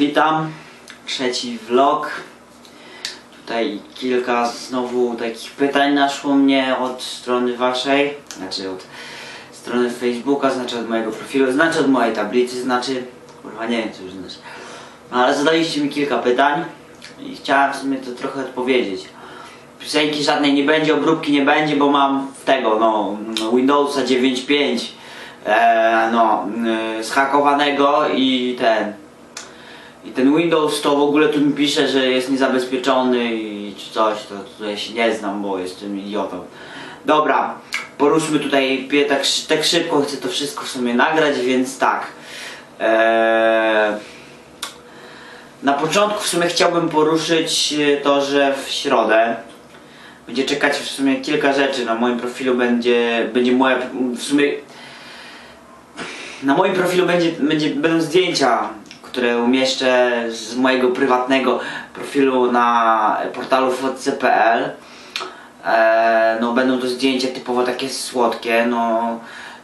Witam, trzeci vlog. Tutaj kilka znowu takich pytań naszło mnie od strony waszej, znaczy od strony Facebooka, znaczy od mojego profilu, znaczy od mojej tablicy, znaczy, kurwa nie wiem co już znaczy. No, ale zadaliście mi kilka pytań i chciałem w sumie to trochę odpowiedzieć. Piosenki żadnej nie będzie, obróbki nie będzie, bo mam tego, no, Windowsa 9.5 e, no, e, zhakowanego i ten i ten Windows to w ogóle tu mi pisze, że jest niezabezpieczony i czy coś, to, ja się nie znam, bo jestem idiotą. Dobra, poruszmy tutaj tak, tak szybko, chcę to wszystko w sumie nagrać, więc tak. Eee, na początku w sumie chciałbym poruszyć e, to, że w środę będzie czekać w sumie kilka rzeczy. Na moim profilu będzie, będzie moja, w sumie na moim profilu będzie, będzie, będą zdjęcia, które umieszczę z mojego prywatnego profilu na portalu fotce.pl. E, no będą to zdjęcia typowo takie słodkie, no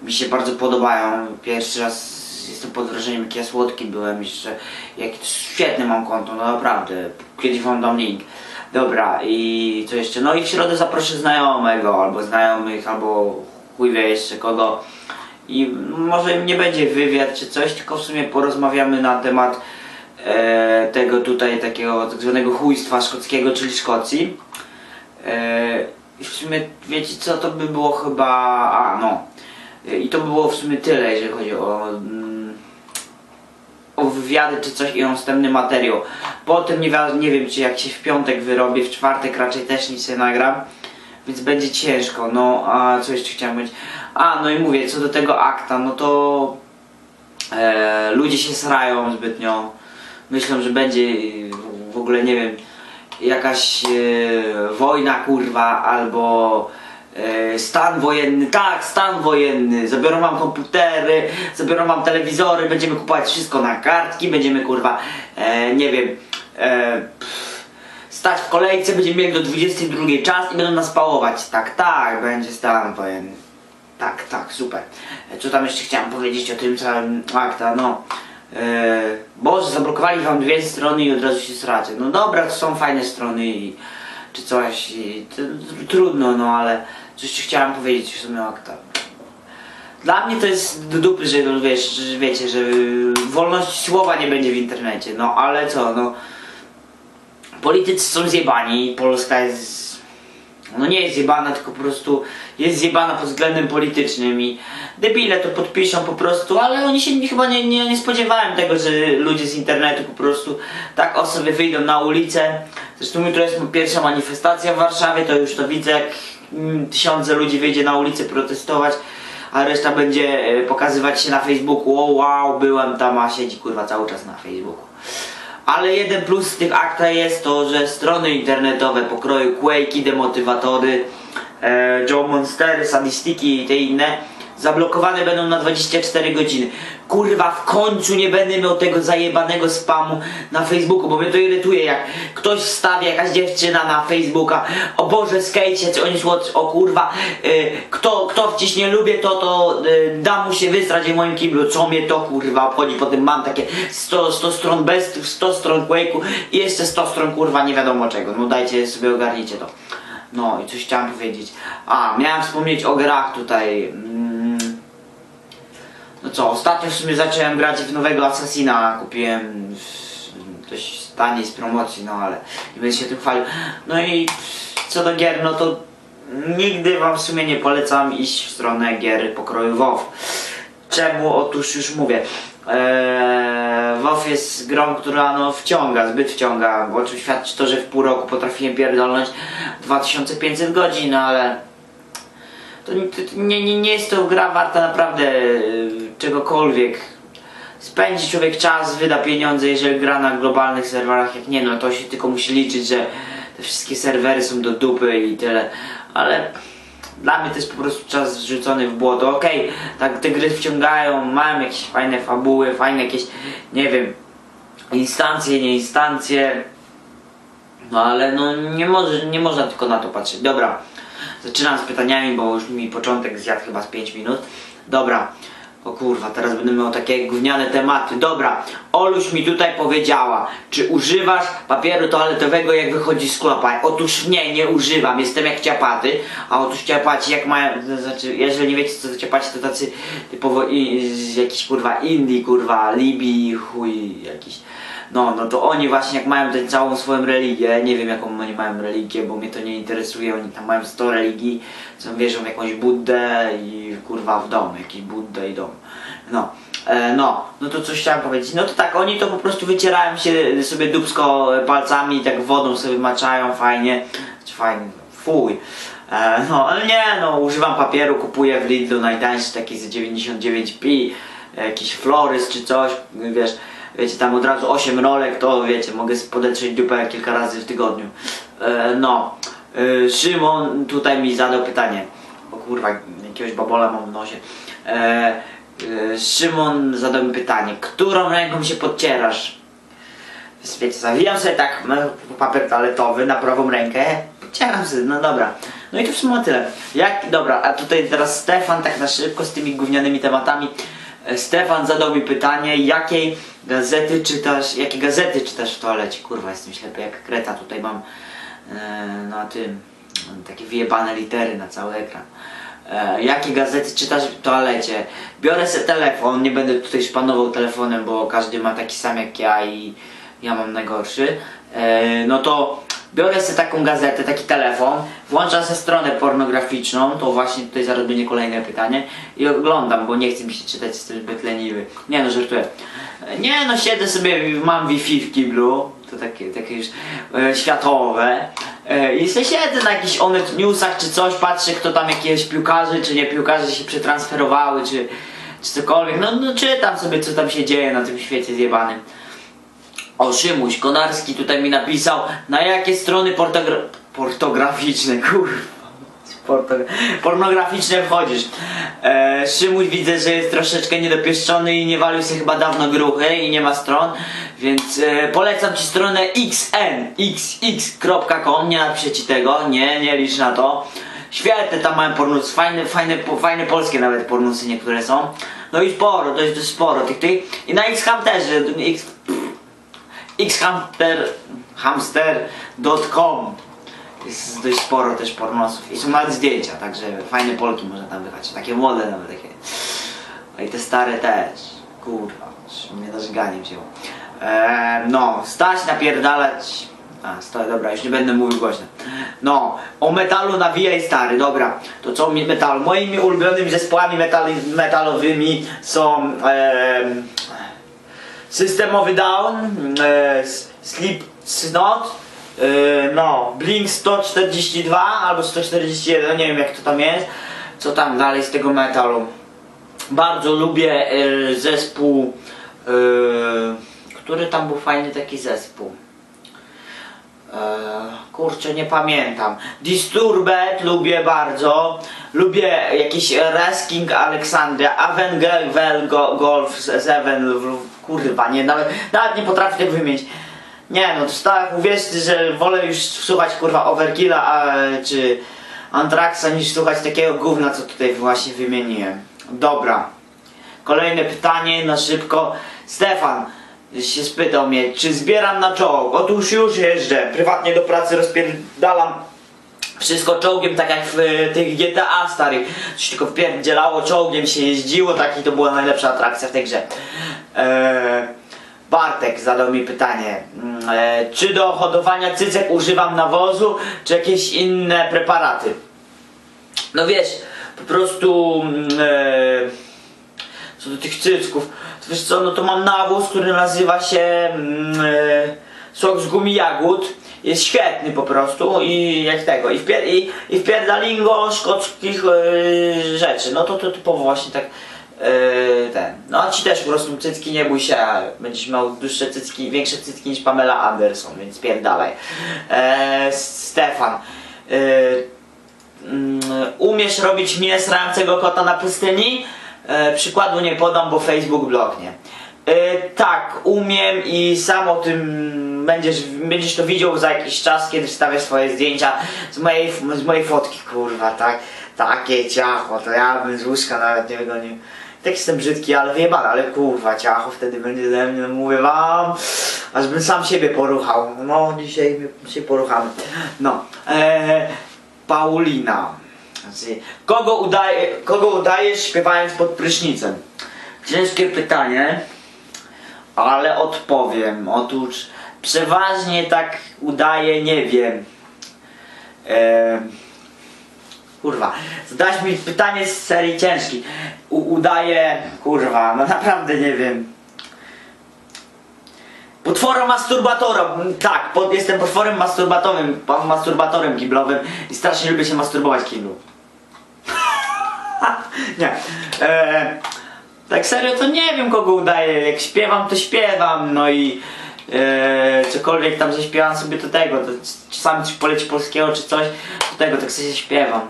mi się bardzo podobają. Pierwszy raz jestem pod wrażeniem jakie ja słodki byłem jeszcze, jak świetne mam konto, no naprawdę. Kiedyś wam dam link. Dobra i co jeszcze? No i w środę zaproszę znajomego, albo znajomych, albo chuj wie jeszcze kogo. I może nie będzie wywiad czy coś, tylko w sumie porozmawiamy na temat e, tego tutaj takiego tak zwanego chujstwa szkockiego, czyli Szkocji. E, w sumie wiecie co, to by było chyba... A no. E, I to by było w sumie tyle, jeżeli chodzi o... Mm, o wywiady czy coś i o następny materiał. Potem nie, wi- nie wiem czy jak się w piątek wyrobię, w czwartek raczej też nic nie nagram. Więc będzie ciężko, no a co jeszcze chciałem powiedzieć? A, no i mówię, co do tego akta, no to e, ludzie się srają zbytnio. Myślą, że będzie w ogóle, nie wiem, jakaś e, wojna kurwa, albo e, stan wojenny, tak, stan wojenny, zabiorą wam komputery, zabiorą wam telewizory, będziemy kupować wszystko na kartki, będziemy kurwa, e, nie wiem, e, stać w kolejce, będziemy mieli do 22 czas i będą nas pałować. Tak, tak, będzie stan wojenny. Tak, tak, super. E, Co tam jeszcze chciałem powiedzieć o tym całym akta, no. E, Boże, zablokowali wam dwie strony i od razu się sracie. No dobra, to są fajne strony i czy coś, i, t, t, trudno, no ale coś jeszcze chciałem powiedzieć w sumie akta. Dla mnie to jest do dupy, że no, wiesz, że wiecie, że wolność słowa nie będzie w internecie, no ale co, no politycy są zjebani, Polska jest. No nie jest zjebana, tylko po prostu jest zjebana pod względem politycznym i debile to podpiszą po prostu, ale oni się chyba nie, nie, nie spodziewają tego, że ludzie z internetu po prostu tak o sobie wyjdą na ulicę. Zresztą jutro jest pierwsza manifestacja w Warszawie, to już to widzę, jak mm, tysiące ludzi wyjdzie na ulicę protestować, a reszta będzie e, pokazywać się na Facebooku, o wow, byłem tam, a siedzi kurwa cały czas na Facebooku. Ale jeden plus z tych akta jest to, że strony internetowe pokroju Quake'i, demotywatory, e, Joe Monstery, Sadistiki i te inne zablokowane będą na 24 godziny. Kurwa, w końcu nie będę miał tego zajebanego spamu na Facebooku, bo mnie to irytuje, jak ktoś wstawia, jakaś dziewczyna na Facebooka, o Boże, skejcie, co oni słodcy, o kurwa, y, kto, kto wciśnie lubię, to, to y, da mu się wysrać w moim kiblu, co mnie to kurwa obchodzi, potem mam takie 100, 100 stron bestów, 100 stron Quake'u i jeszcze 100 stron kurwa nie wiadomo czego, no dajcie sobie ogarnijcie to. No i coś chciałem powiedzieć. A, miałem wspomnieć o grach tutaj. No co, ostatnio w sumie zacząłem grać w nowego Assassina. Kupiłem dość taniej z promocji, no ale nie będę się tym chwalił. No i co do gier, no to nigdy wam w sumie nie polecam iść w stronę gier pokroju WoW. Czemu? Otóż już mówię. Eee, WoW jest grą, która no wciąga, zbyt wciąga, o czym świadczy to, że w pół roku potrafiłem pierdolnąć 2500 godzin, ale to, nie- nie, nie, jest to gra warta naprawdę czegokolwiek. Spędzi człowiek czas, wyda pieniądze, jeżeli gra na globalnych serwerach, jak nie, no to się tylko musi liczyć, że te wszystkie serwery są do dupy i tyle, ale dla mnie to jest po prostu czas zrzucony w błoto. Okej, tak te gry wciągają, mają jakieś fajne fabuły, fajne jakieś, nie wiem, instancje, nie instancje. No ale no nie, może, nie można tylko na to patrzeć. Dobra, zaczynam z pytaniami, bo już mi początek zjadł chyba z 5 minut. Dobra, O kurwa, teraz będę miał takie gówniane tematy. Dobra, Oluś mi tutaj powiedziała, czy używasz papieru toaletowego jak wychodzi z klopa? Otóż nie, nie używam, jestem jak ciapaty, a otóż ciapaci jak mają, to znaczy, jeżeli nie wiecie co to ciapaci, to tacy typowo i, z jakiś kurwa Indii, kurwa, Libii, chuj jakiś. No, no to oni właśnie jak mają tę całą swoją religię, nie wiem jaką oni mają religię, bo mnie to nie interesuje, oni tam mają 100 religii, co wierzą w jakąś Buddę i kurwa w dom, jakiś Buddę i dom. No, e, no, no to coś chciałem powiedzieć. No to tak, oni to po prostu wycierają się sobie dubsko palcami, tak wodą sobie maczają fajnie, czy fajnie, fuj. E, no, ale nie, no, używam papieru, kupuję w Lidlu najtańszy taki za 99p, jakiś Florys czy coś, wiesz, wiecie, tam od razu 8 rolek, to wiecie, mogę podetrzeć dupę kilka razy w tygodniu. E, no, e, Szymon tutaj mi zadał pytanie, o kurwa, jakiegoś babola mam w nosie. E, e, Szymon zadał mi pytanie, którą ręką się podcierasz? Wiecie, zawijam sobie tak papier toaletowy na prawą rękę, podcieram sobie, no dobra. No i to w sumie tyle. Jak, dobra, a tutaj teraz Stefan tak na szybko z tymi gównianymi tematami. Stefan zadał mi pytanie, jakiej gazety czytasz, jakie gazety czytasz w toalecie? Kurwa, jestem ślepy jak kreta, tutaj mam e, na tym takie wyjebane litery na cały ekran. E, jakie gazety czytasz w toalecie? Biorę sobie telefon, nie będę tutaj szpanował telefonem, bo każdy ma taki sam jak ja i ja mam najgorszy. E, no to biorę sobie taką gazetę, taki telefon, włączam sobie stronę pornograficzną, to właśnie tutaj zaraz będzie kolejne pytanie i oglądam, bo nie chcę mi się czytać, jestem zbyt leniwy. Nie no, żartuję. Nie no, siedzę sobie, mam Wi-Fi w kiblu, to takie, takie już e, światowe. E, I sobie siedzę na jakichś Onet Newsach czy coś, patrzę kto tam jakieś piłkarzy czy nie piłkarzy się przetransferowały, czy, czy cokolwiek. No, no czytam sobie co tam się dzieje na tym świecie zjebanym. O, Szymuś Konarski tutaj mi napisał, na jakie strony portogra portograficzne, kurwa. Pornograficzne wchodzisz. E, Szymuś widzę, że jest troszeczkę niedopieszczony i nie walił się chyba dawno gruchy i nie ma stron, więc e, polecam ci stronę xnxx.com, nie napiszę ci tego, nie, nie licz na to. Świetne tam mają pornusy, fajne, fajne, po- fajne polskie nawet pornusy niektóre są. No i sporo, jest dość sporo tych tych. I na X-Hamterze, X, xhamster, hamster.com jest dość sporo też pornosów i są nawet zdjęcia, także fajne Polki można tam wychać, takie młode nawet takie. No i te stare też, kurwa, mnie żygania wzięło. Eee, no, stać napierdalać, a stoi, dobra, już nie będę mówił głośno. No, o metalu nawijaj stary, dobra, to co mi metal? Moimi ulubionymi zespołami metali, metalowymi są em, Systemowy Down, e, S- Slipknot, e, no, Blink 142 albo 141, nie wiem jak to tam jest, co tam dalej z tego metalu. Bardzo lubię e, zespół, e, który tam był fajny taki zespół. E, kurczę, nie pamiętam. Disturbed lubię bardzo. Lubię jakiś Resking Alexandria, Avengel Golf 7. Kurwa, nie, nawet, nawet nie potrafię tego wymienić. Nie no, to tak, uwierzcie, że wolę już słuchać kurwa Overkilla a, czy Antraxa niż słuchać takiego gówna, co tutaj właśnie wymieniłem. Dobra. Kolejne pytanie na szybko. Stefan się spytał mnie, czy zbieram na czołg. Otóż już jeżdżę. Prywatnie do pracy rozpierdalam wszystko czołgiem, tak jak w e, tych GTA starych. Coś tylko wpierdzielało czołgiem, się jeździło, tak i to była najlepsza atrakcja w tej grze. Eee, Bartek zadał mi pytanie, mm, e, czy do hodowania cycek używam nawozu, czy jakieś inne preparaty? No wiesz, po prostu mm, e, co do tych cycków, to wiesz co, no to mam nawóz, który nazywa się mm, e, sok z gumi jagód. Jest świetny po prostu i jak tego, i, wpier, i, i wpierdalingo szkockich e, rzeczy. No to, to typowo właśnie tak e, ten. No a ci też po prostu cycki nie bój się, będziesz miał dłuższe cycki, większe cycki niż Pamela Anderson, więc pierdalaj. E, Stefan. Mm, umiesz robić mnie srającego kota na pustyni? E, przykładu nie podam, bo Facebook bloknie. E, tak, umiem i sam o tym będziesz, będziesz to widział za jakiś czas, kiedy wstawię swoje zdjęcia z mojej, z mojej fotki, kurwa, tak? Takie ciacho, to ja bym z łóżka nawet nie wygonił. Tak jestem brzydki, ale wyjebany, ale kurwa, ciacho wtedy będzie ze mnie, mówię wam, aż bym sam siebie poruchał. No, dzisiaj się poruchamy. No, e, Paulina. Znaczy, kogo, kogo udajesz śpiewając pod prysznicem? Ciężkie pytanie, ale odpowiem. Otóż przeważnie tak udaje, nie wiem. Kurwa, zadałeś mi pytanie z serii ciężki. U, udaję, kurwa, no naprawdę nie wiem. Potworem masturbatorem, tak, pod, jestem potworem masturbatorem, masturbatorem giblowym i strasznie lubię się masturbować kiblu. nie. E, tak serio to nie wiem kogo udaję, jak śpiewam to śpiewam, no i e, cokolwiek tam zaśpiewam sobie do tego, to czasami ci poleci polskiego czy coś, do tego tak sobie śpiewam.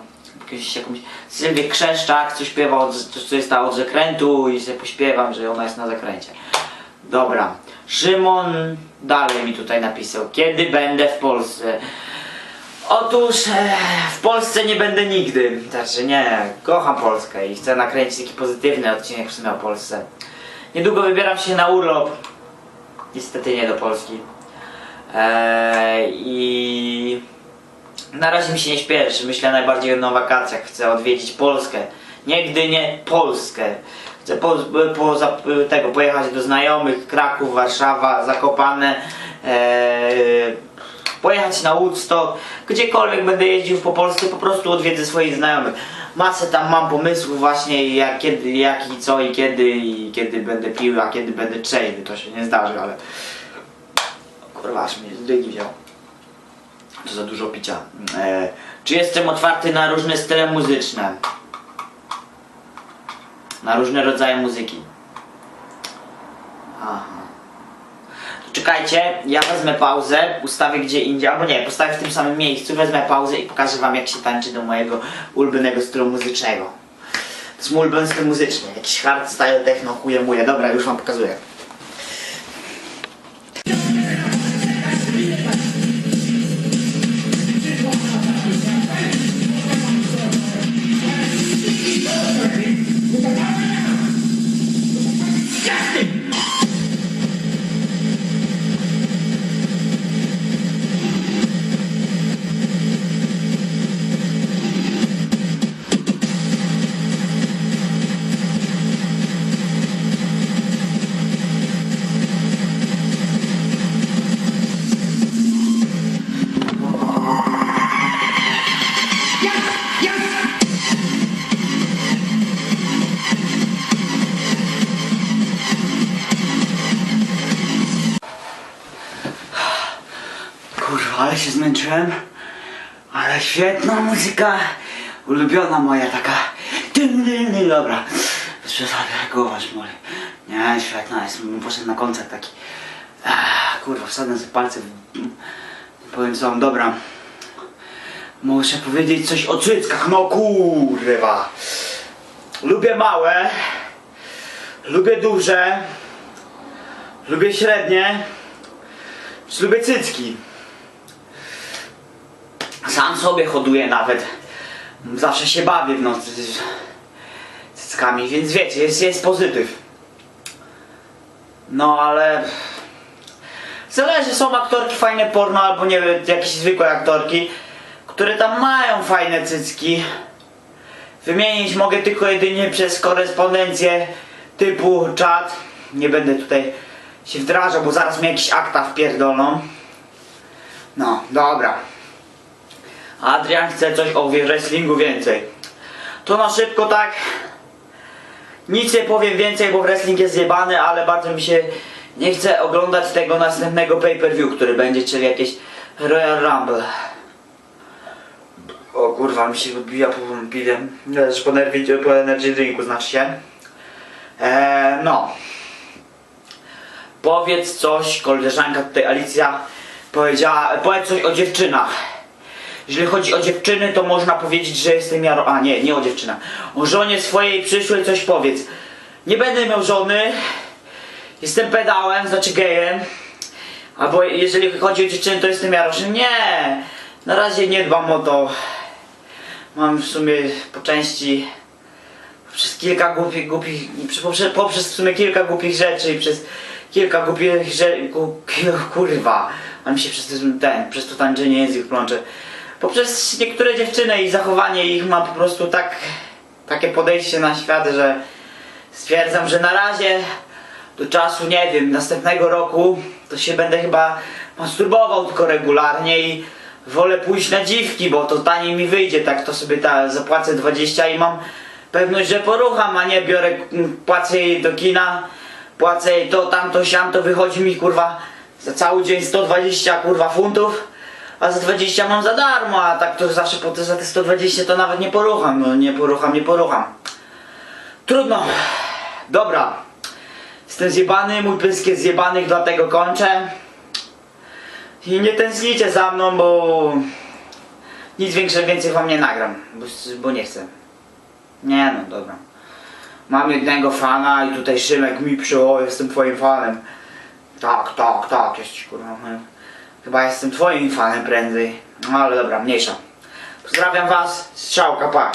Jakąś, jakąś Sylwię Krzeszczak, co śpiewa, od, co jest ta od zakrętu i sobie pośpiewam, że ona jest na zakręcie. Dobra. Szymon dalej mi tutaj napisał. Kiedy będę w Polsce? Otóż e, w Polsce nie będę nigdy. Znaczy nie, kocham Polskę i chcę nakręcić taki pozytywny odcinek w sumie o Polsce. Niedługo wybieram się na urlop. Niestety nie do Polski. E, I na razie mi się nie śpieszy. Myślę najbardziej o wakacjach. Chcę odwiedzić Polskę. Nigdy nie Polskę. Chcę po, po, za, tego, pojechać do znajomych, Kraków, Warszawa, Zakopane, e, pojechać na Woodstock, gdziekolwiek będę jeździł po Polsce, po prostu odwiedzę swoich znajomych. Masę tam mam pomysłów właśnie jak, kiedy, jak i co i kiedy i kiedy będę pił, a kiedy będę trzeźwy, to się nie zdarzy, ale kurwa, aż mnie zdygi wziął. To za dużo picia. E, Czy jestem otwarty na różne style muzyczne? na różne rodzaje muzyki. Aha. Czekajcie, ja wezmę pauzę, ustawię gdzie indziej, albo nie, postawię w tym samym miejscu, wezmę pauzę i pokażę wam jak się tańczy do mojego ulubionego stylu muzycznego. To jest mój ulubiony styl muzyczny, jakiś hardstyle, techno, chuje muje. Dobra, już wam pokazuję. Ale świetna muzyka. Ulubiona moja taka. Dobra. Bez przesady, głowa się moli. Nie, świetna jest. Poszedł na koncert taki. Kurwa, wsadzę sobie palce w... Powiem co dobra. Muszę powiedzieć coś o cyckach. No kurwa. Lubię małe. Lubię duże. Lubię średnie. Lubię cycki. Sam sobie hoduję nawet. Zawsze się bawię w nocy z cyckami, więc wiecie, jest, jest pozytyw. No ale... Zależy, są aktorki fajne porno albo nie wiem, jakieś zwykłe aktorki, które tam mają fajne cycki. Wymienić mogę tylko jedynie przez korespondencję typu czat. Nie będę tutaj się wdrażał, bo zaraz mi jakieś akta wpierdolą. No, dobra. Adrian chce coś o wrestlingu więcej. To na szybko tak. Nic nie powiem więcej, bo wrestling jest zjebany, ale bardzo mi się nie chce oglądać tego następnego pay-per-view, który będzie, czyli jakieś Royal Rumble. O kurwa, mi się odbija po piwie. Leżysz po, po energy drinku, znaczy się. Eee, no. Powiedz coś, koleżanka tutaj Alicja powiedziała, powiedz coś o dziewczynach. Jeżeli chodzi o dziewczyny, to można powiedzieć, że jestem ja... A nie, nie o dziewczynach. O żonie swojej przyszłej coś powiedz. Nie będę miał żony. Jestem pedałem, znaczy gejem. Albo jeżeli chodzi o dziewczyny, to jestem Jaroszem. Nie! Na razie nie dbam o to. Mam w sumie po części poprzez kilka głupich, głupich poprzez, poprzez w sumie kilka głupich rzeczy i przez kilka głupich rzeczy, kurwa, mi się przez ten, ten, przez to tańczenie język plącze. Poprzez niektóre dziewczyny i zachowanie ich mam po prostu tak, takie podejście na świat, że stwierdzam, że na razie do czasu, nie wiem, następnego roku to się będę chyba masturbował tylko regularnie i wolę pójść na dziwki, bo to taniej mi wyjdzie, tak to sobie ta, zapłacę 20 i mam pewność, że porucham, a nie biorę, płacę jej do kina, płacę jej to, tamto, siam, to wychodzi mi kurwa za cały dzień 120 kurwa funtów, a za 20 mam za darmo, a tak to zawsze po te, za te 120 to nawet nie porucham, no nie porucham, nie porucham. Trudno. Dobra. Jestem zjebany, mój pysk jest zjebany, dlatego kończę. I nie tęsknicie za mną, bo nic większe, więcej wam nie nagram, bo, bo nie chcę. Nie no, dobra. Mam jednego fana i tutaj Szymek mi przy, o jestem twoim fanem. Tak, tak, tak, jesteś kurwa. Chyba jestem twoim fanem prędzej. No ale dobra, mniejsza. Pozdrawiam was, strzałka, pa.